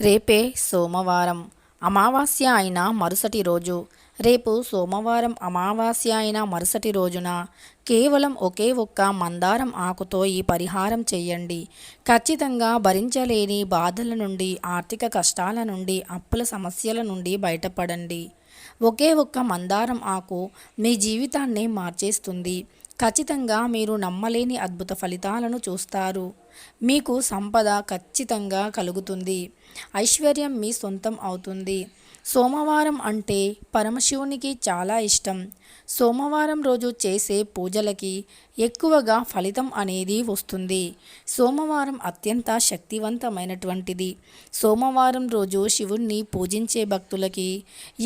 రేపే సోమవారం. అమావాస్య అయిన మరుసటి రోజు. రేపు సోమవారం అమావాస్య అయిన మరుసటి రోజున. కేవలం ఒకే ఒక్క మందారం ఆకుతో ఈ పరిహారం చేయండి. ఖచ్చితంగా భరించలేని బాధల నుండి ఆర్థిక కష్టాల నుండి అప్పుల సమస్యల నుండి బయటపడండి. ఒకే ఒక్క మందారం ఆకు మీ జీవితాన్ని మార్చేస్తుంది. ఖచ్చితంగా మీరు నమ్మలేని అద్భుత ఫలితాలను చూస్తారు. మీకు సంపద ఖచ్చితంగా కలుగుతుంది. ఐశ్వర్యం మీ సొంతం అవుతుంది. సోమవారం అంటే పరమశివునికి చాలా ఇష్టం. సోమవారం రోజు చేసే పూజలకి ఎక్కువగా ఫలితం అనేది వస్తుంది. సోమవారం అత్యంత శక్తివంతమైనటువంటిది. సోమవారం రోజు శివుణ్ణి పూజించే భక్తులకి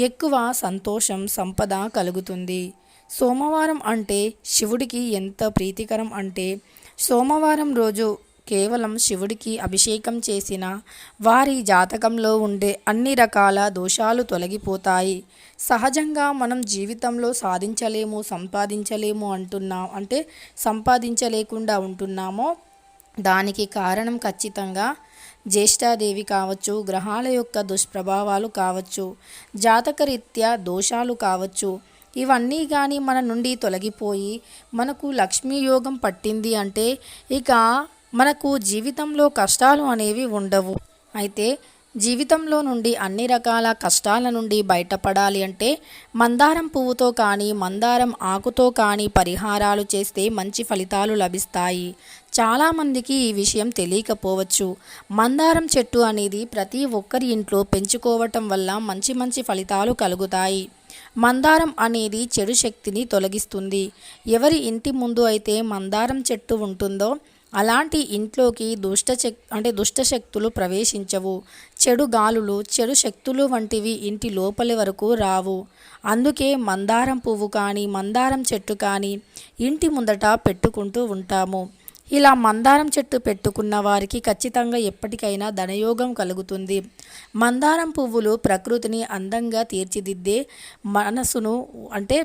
ఎక్కువ సంతోషం సంపద కలుగుతుంది. సోమవారం అంటే శివుడికి ఎంత ప్రీతికరం అంటే సోమవారం రోజు కేవలం శివుడికి అభిషేకం చేసిన వారి జాతకంలో ఉండే అన్ని రకాల దోషాలు తొలగిపోతాయి. సహజంగా మనం జీవితంలో సాధించలేము సంపాదించలేము అంటున్నాం అంటే సంపాదించలేకుండా ఉంటున్నామో? దానికి కారణం ఖచ్చితంగా జ్యేష్ఠాదేవి కావచ్చు గ్రహాల యొక్క దుష్ప్రభావాలు కావచ్చు జాతకరీత్యా దోషాలు కావచ్చు. ఇవన్నీ కానీ మన నుండి తొలగిపోయి మనకు లక్ష్మీ యోగం పట్టింది అంటే ఇక మనకు జీవితంలో కష్టాలు అనేవి ఉండవు. అయితే జీవితంలో నుండి అన్ని రకాల కష్టాల నుండి బయటపడాలి అంటే మందారం పువ్వుతో కానీ మందారం ఆకుతో కానీ పరిహారాలు చేస్తే మంచి ఫలితాలు లభిస్తాయి. చాలామందికి ఈ విషయం తెలియకపోవచ్చు. మందారం చెట్టు అనేది ప్రతి ఒక్కరి ఇంట్లో పెంచుకోవటం వల్ల మంచి మంచి ఫలితాలు కలుగుతాయి. మందారం అనేది చెడు శక్తిని తొలగిస్తుంది. ఎవరి ఇంటి ముందు అయితే మందారం చెట్టు ఉంటుందో అలాంటి ఇంట్లోకి దుష్ట అంటే దుష్ట శక్తులు ప్రవేశించవు. చెడు గాలులు చెడు శక్తులు వంటివి ఇంటి లోపలి వరకు రావు. అందుకే మందారం పువ్వు కానీ మందారం చెట్టు కానీ ఇంటి ముందట పెట్టుకుంటూ ఉంటాము. ఇలా మందారం చెట్టు పెట్టుకున్న వారికి ఖచ్చితంగా ఎప్పటికైనా ధనయోగం కలుగుతుంది. మందారం పువ్వులు ప్రకృతిని అందంగా తీర్చిదిద్దే మనసును అంటే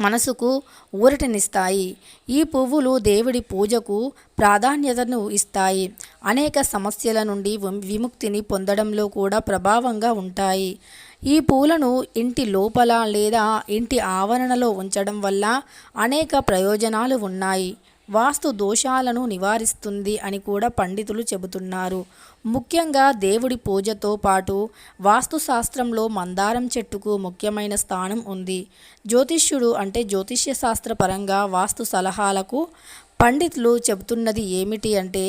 మనసుకు ఊరటనిస్తాయి. ఈ పువ్వులు దేవుడి పూజకు ప్రాధాన్యతను ఇస్తాయి. అనేక సమస్యల నుండి విముక్తిని పొందడంలో కూడా ప్రభావంగా ఉంటాయి. ఈ పూలను ఇంటి లోపల లేదా ఇంటి ఆవరణలో ఉంచడం వల్ల అనేక ప్రయోజనాలు ఉన్నాయి. వాస్తు దోషాలను నివారిస్తుంది అని కూడా పండితులు చెబుతున్నారు. ముఖ్యంగా దేవుడి పూజతో పాటు వాస్తుశాస్త్రంలో మందారం చెట్టుకు ముఖ్యమైన స్థానం ఉంది. జ్యోతిష్యుడు అంటే జ్యోతిష్య శాస్త్ర పరంగా వాస్తు సలహాలకు పండితులు చెబుతున్నది ఏమిటి అంటే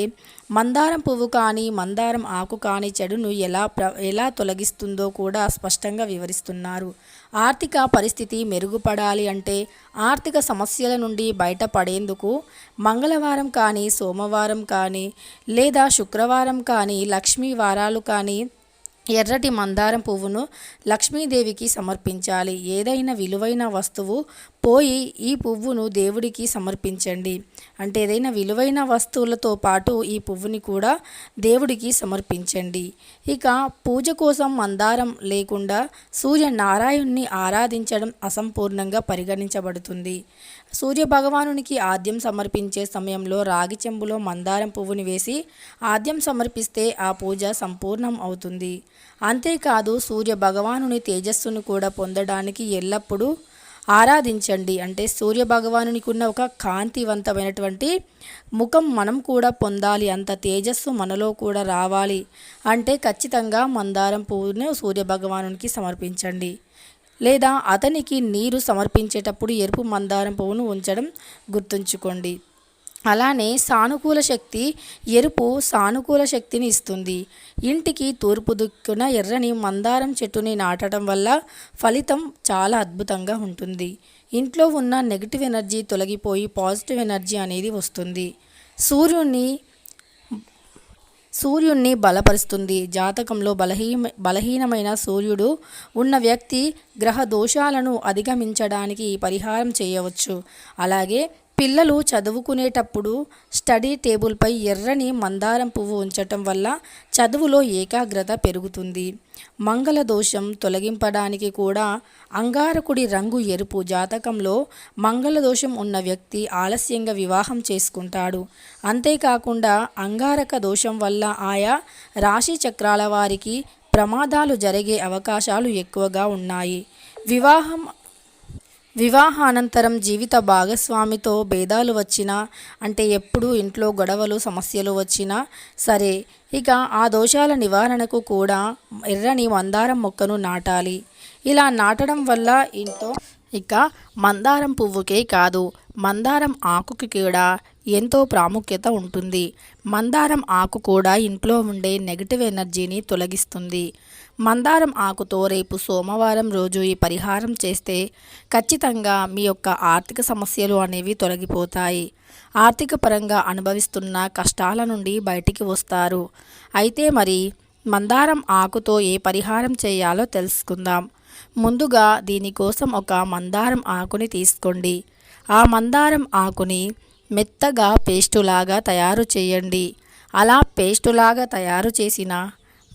మందారం పువ్వు కానీ మందారం ఆకు కానీ చెడును ఎలా ప్ర ఎలా తొలగిస్తుందో కూడా స్పష్టంగా వివరిస్తున్నారు. ఆర్థిక పరిస్థితి మెరుగుపడాలి అంటే ఆర్థిక సమస్యల నుండి బయటపడేందుకు మంగళవారం కానీ సోమవారం కానీ లేదా శుక్రవారం కానీ లక్ష్మీ వారాలు కానీ ఎర్రటి మందారం పువ్వును లక్ష్మీదేవికి సమర్పించాలి. ఏదైనా విలువైన వస్తువు పోయి ఈ పువ్వును దేవుడికి సమర్పించండి. అంటే ఏదైనా విలువైన వస్తువులతో పాటు ఈ పువ్వుని కూడా దేవుడికి సమర్పించండి. ఇక పూజ కోసం మందారం లేకుండా సూర్య నారాయణ్ణి ఆరాధించడం అసంపూర్ణంగా పరిగణించబడుతుంది. సూర్య భగవానునికి ఆద్యం సమర్పించే సమయంలో రాగి చెంబులో మందారం పువ్వుని వేసి ఆద్యం సమర్పిస్తే ఆ పూజ సంపూర్ణం అవుతుంది. అంతేకాదు సూర్య భగవానుని తేజస్సును కూడా పొందడానికి ఎల్లప్పుడూ ఆరాధించండి. అంటే సూర్య భగవానునికున్న ఒక కాంతివంతమైనటువంటి ముఖం మనం కూడా పొందాలి. అంత తేజస్సు మనలో కూడా రావాలి. అంటే ఖచ్చితంగా మందారం పువ్వును సూర్య భగవానునికి సమర్పించండి. లేదా అతనికి నీరు సమర్పించేటప్పుడు ఎరుపు మందారం పువ్వును ఉంచడం గుర్తుంచుకోండి. అలానే సానుకూల శక్తి ఎరుపు సానుకూల శక్తిని ఇస్తుంది. ఇంటికి తూర్పు దిక్కున ఎర్రని మందారం చెట్టుని నాటడం వల్ల ఫలితం చాలా అద్భుతంగా ఉంటుంది. ఇంట్లో ఉన్న నెగిటివ్ ఎనర్జీ తొలగిపోయి పాజిటివ్ ఎనర్జీ అనేది వస్తుంది. సూర్యుడిని సూర్యుణ్ణి బలపరుస్తుంది. జాతకంలో బలహీన బలహీనమైన సూర్యుడు ఉన్న వ్యక్తి గ్రహ దోషాలను అధిగమించడానికి పరిహారం చేయవచ్చు. అలాగే పిల్లలు చదువుకునేటప్పుడు స్టడీ టేబుల్పై ఎర్రని మందారం పువ్వు ఉంచటం వల్ల చదువులో ఏకాగ్రత పెరుగుతుంది. మంగళ దోషం తొలగింపడానికి కూడా అంగారకుడి రంగు ఎరుపు జాతకంలో మంగళ దోషం ఉన్న వ్యక్తి ఆలస్యంగా వివాహం చేసుకుంటాడు. అంతేకాకుండా అంగారక దోషం వల్ల ఆయా రాశి చక్రాల వారికి ప్రమాదాలు జరిగే అవకాశాలు ఎక్కువగా ఉన్నాయి. వివాహం వివాహానంతరం జీవిత భాగస్వామితో భేదాలు వచ్చినా అంటే ఎప్పుడు ఇంట్లో గొడవలు సమస్యలు వచ్చినా సరే ఇక ఆ దోషాల నివారణకు కూడా ఎర్రని మందారం మొక్కను నాటాలి. ఇలా నాటడం వల్ల ఇంట్లో ఇక మందారం పువ్వుకే కాదు మందారం ఆకుకి కూడా ఎంతో ప్రాముఖ్యత ఉంటుంది. మందారం ఆకు కూడా ఇంట్లో ఉండే నెగిటివ్ ఎనర్జీని తొలగిస్తుంది. మందారం ఆకుతో రేపు సోమవారం రోజు ఈ పరిహారం చేస్తే ఖచ్చితంగా మీ యొక్క ఆర్థిక సమస్యలు అనేవి తొలగిపోతాయి. ఆర్థిక పరంగా అనుభవిస్తున్న కష్టాల నుండి బయటికి వస్తారు. అయితే మరి మందారం ఆకుతో ఏ పరిహారం చేయాలో తెలుసుకుందాం. ముందుగా దీనికోసం ఒక మందారం ఆకుని తీసుకోండి. ఆ మందారం ఆకుని మెత్తగా పేస్టులాగా తయారు చేయండి. అలా పేస్టులాగా తయారు చేసిన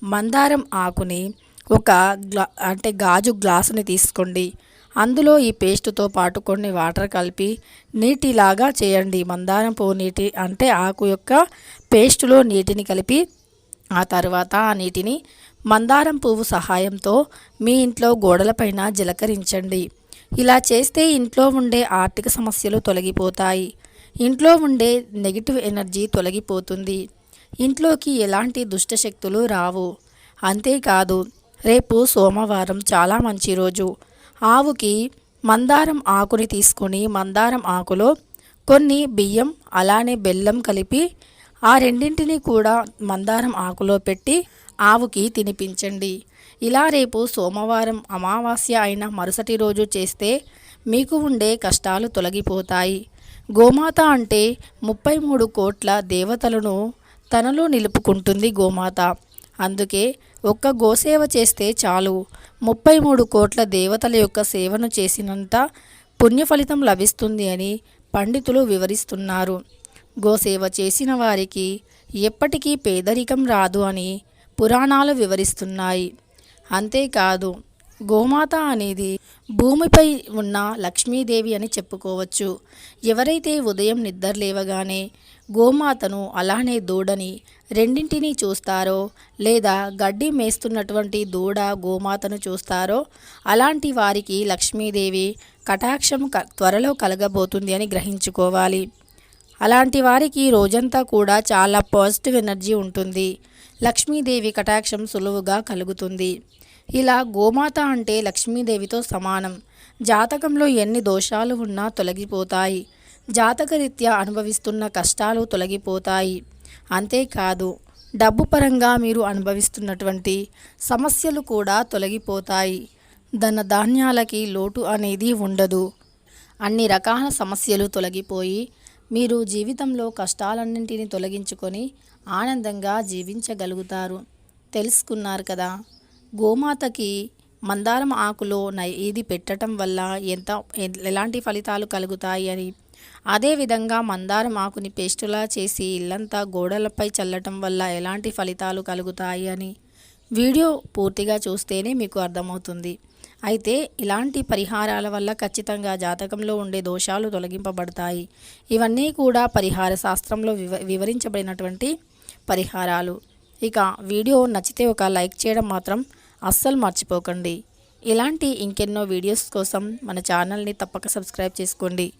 మందారం ఆకుని ఒక గ్లా అంటే గాజు గ్లాసుని తీసుకోండి. అందులో ఈ పేస్టుతో పాటు కొన్ని వాటర్ కలిపి నీటిలాగా చేయండి. మందారం పువ్వు నీటి అంటే ఆకు యొక్క పేస్టులో నీటిని కలిపి ఆ తర్వాత ఆ నీటిని మందారం పువ్వు సహాయంతో మీ ఇంట్లో గోడలపైన జలకరించండి. ఇలా చేస్తే ఇంట్లో ఉండే ఆర్థిక సమస్యలు తొలగిపోతాయి. ఇంట్లో ఉండే నెగిటివ్ ఎనర్జీ తొలగిపోతుంది. ఇంట్లోకి ఎలాంటి దుష్టశక్తులు రావు. అంతేకాదు రేపు సోమవారం చాలా మంచి రోజు. ఆవుకి మందారం ఆకుని తీసుకొని మందారం ఆకులో కొన్ని బియ్యం అలానే బెల్లం కలిపి ఆ రెండింటిని కూడా మందారం ఆకులో పెట్టి ఆవుకి తినిపించండి. ఇలా రేపు సోమవారం అమావాస్య అయిన మరుసటి రోజు చేస్తే మీకు ఉండే కష్టాలు తొలగిపోతాయి. గోమాత అంటే ముప్పై మూడు కోట్ల దేవతలను తనలో నిలుపుకుంటుంది గోమాత. అందుకే ఒక్క గోసేవ చేస్తే చాలు. ముప్పై మూడు కోట్ల దేవతల యొక్క సేవను చేసినంత పుణ్యఫలితం లభిస్తుంది అని పండితులు వివరిస్తున్నారు. గోసేవ చేసిన వారికి ఎప్పటికీ పేదరికం రాదు అని పురాణాలు వివరిస్తున్నాయి. అంతేకాదు గోమాత అనేది భూమిపై ఉన్న లక్ష్మీదేవి అని చెప్పుకోవచ్చు. ఎవరైతే ఉదయం నిద్ర లేవగానే గోమాతను అలానే దూడని రెండింటినీ చూస్తారో లేదా గడ్డి మేస్తున్నటువంటి దూడ గోమాతను చూస్తారో అలాంటి వారికి లక్ష్మీదేవి కటాక్షం త్వరలో కలగబోతుంది అని గ్రహించుకోవాలి. అలాంటి వారికి రోజంతా కూడా చాలా పాజిటివ్ ఎనర్జీ ఉంటుంది. లక్ష్మీదేవి కటాక్షం సులువుగా కలుగుతుంది. ఇలా గోమాత అంటే లక్ష్మీదేవితో సమానం. జాతకంలో ఎన్ని దోషాలు ఉన్నా తొలగిపోతాయి. జాతకరీత్యా అనుభవిస్తున్న కష్టాలు తొలగిపోతాయి. అంతేకాదు డబ్బు పరంగా మీరు అనుభవిస్తున్నటువంటి సమస్యలు కూడా తొలగిపోతాయి. ధన ధాన్యాలకి లోటు అనేది ఉండదు. అన్ని రకాల సమస్యలు తొలగిపోయి మీరు జీవితంలో కష్టాలన్నింటినీ తొలగించుకొని ఆనందంగా జీవించగలుగుతారు. తెలుసుకున్నారు కదా? గోమాతకి మందారం ఆకులో ఇది పెట్టడం వల్ల ఎంత ఎలాంటి ఫలితాలు కలుగుతాయి అని. అదేవిధంగా మందారం ఆకుని పేస్టులా చేసి ఇల్లంతా గోడలపై చల్లటం వల్ల ఎలాంటి ఫలితాలు కలుగుతాయి అని. వీడియో పూర్తిగా చూస్తేనే మీకు అర్థమవుతుంది. అయితే ఇలాంటి పరిహారాల వల్ల ఖచ్చితంగా జాతకంలో ఉండే దోషాలు తొలగింపబడతాయి. ఇవన్నీ కూడా పరిహార శాస్త్రంలో వివ వివరించబడినటువంటి పరిహారాలు. ఇక వీడియో నచ్చితే ఒక లైక్ చేయడం మాత్రం అస్సలు మర్చిపోకండి. ఇలాంటి ఇంకెన్నో వీడియోస్ కోసం మన ఛానల్ని తప్పక సబ్స్క్రైబ్ చేసుకోండి.